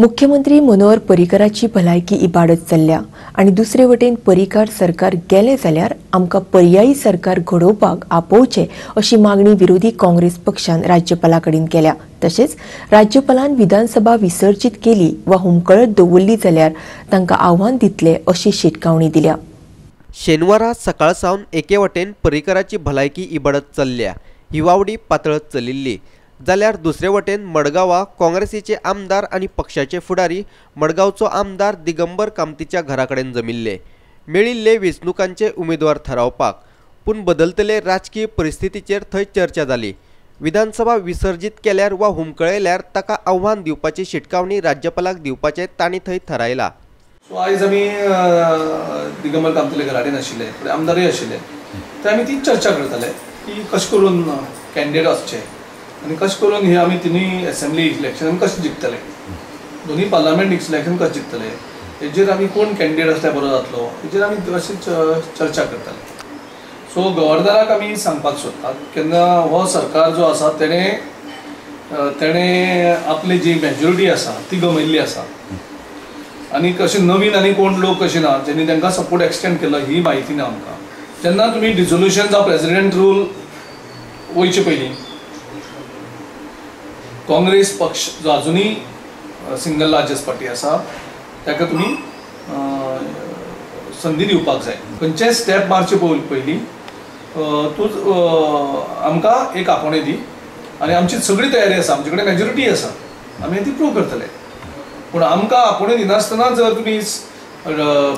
मुख्यमंत्री मनोहर पर्रीकराची भलायकी इबाडत चल्ल्या आनी दुसरे वटेन पर्रीकार सरकार गेले जाल्यार आमकां पर्यायी सरकार घडोवपाक आपोवचे अशी मागणी विरोधी काँग्रेस पक्षान राज्यपाला कडेन केल्या. तशेंच राज्यपालान विधानसभा विसर्जीत केली वा हुमकळत दवरली जाल्यार तांकां आव्हान दितले अशी शिटकावणी दिल्या. शेनवारा सकाळ सावन एके वटेन पर्रीकराची भलायकी इबाडत चल्ल्या. ही वावडी पातळत चलिल्ली. जाल्यार दुसरे वटेन मडगांवा काँग्रेसीचे आमदार आनी पक्षाचे फुडारी मडगांवचो आमदार दिगंबर कामतीच्या घरा कडेन जमिल्ले. मेळिल्ले वेंचणुकांचे उमेदवार थारावपाक पूण बदलतले राजकीय परिस्थितीचेर थंय चर्चा जाली. विधानसभा विसर्जीत केल्यार वा हुमकळयल्यार ताका आव्हान दिवपाची शिटकावणी राज्यपालाक दिवपाचें तांणी थंय थारायला. सो आयज आमी दिगंबर कामतले घराडेन आशिल्ले आमदारूय आशिल्ले. ते आमी ती चर्चा करताले की कशें करून कॅन्डिडेट वचचे आनी कशें करून हे आमी तिनूय असेंब्ली इलेक्शन कशें जिखतले दोन्ही पार्लमेंट इलेक्शन कशें जिखतले हेजेर आमी कोण कॅन्डिडेट आसल्यार बरो जातलो? हेजेर आमी अशी च- चर्चा करताले. सो गव्हर्नराक आमी सांगपाक सोदतात. केन्ना हो सरकार जो आसा तेणे तेणें तेणे आपली जी मेजॉरिटी आसा ती गमयल्ली आसा. आनी कशें नवीन आनी कोण लोक कशे ना ज्यांनी तांकां सपोर्ट एक्सटेंड केलो ही म्हायती ना आमकां. जेन्ना तुमी डिझोल्युशन जावं प्रेसिडेंट रूल वयचे पयलीं काँग्रेस पक्ष जो अजुनूय सिंगल लार्जस्ट पार्टी आसा ताका तुमी संदी दिवपाक जाय. खंयचेय स्टेप मारचे पय- पयलीं तूं आमकां एक आपोवणें दी आनी आमची सगळी तयारी आसा आमचे कडेन मेजॉरिटी आसा आमी ती प्रूव करतले. पूण आमकां आपोवणें दिनासतना जर तुमी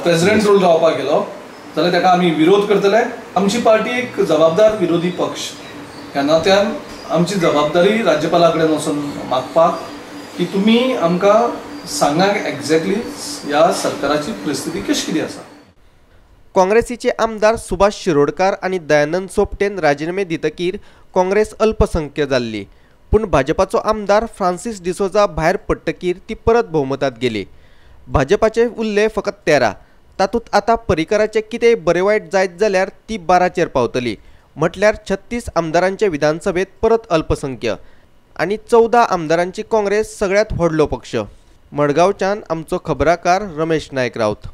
प्रेसिडेंट रोल रावपाक गेलो जाल्यार ताका आमी विरोध करतले. आमची पार्टी एक जबाबदार विरोधी पक्ष. ह्या नात्यान आमची जबाबदारी राज्यपाला कडेन वचून मागपाक की तुमी आमकां सांगाक एक्झॅक्टली ह्या सरकाराची परिस्थिती कशी कितें आसा काँग्रेसीचे आमदार सुभाष शिरोडकार आनी दयानंद सोपटेन राजिनामे दितकीर काँग्रेस अल्पसंख्य जाल्ली पूण भाजपाचो आमदार फ्रांसीस डिसोजा भायर पडटकीर ती परत भोवमतांत गेली. भाजपाचे उरले फकत तेरा. तातूंत आतां पर्रीकराचें कितेंय बरें वायट जायत जाल्यार ती बाराचेर पावतली. म्हटल्यार छत्तीस आमदारांचे विधानसभेत परत अल्पसंख्य आनी चवदा आमदारांची काँग्रेस सगळ्यांत व्हडलो पक्ष. मडगांवच्यान आमचो खबराकार रमेश नायक रावत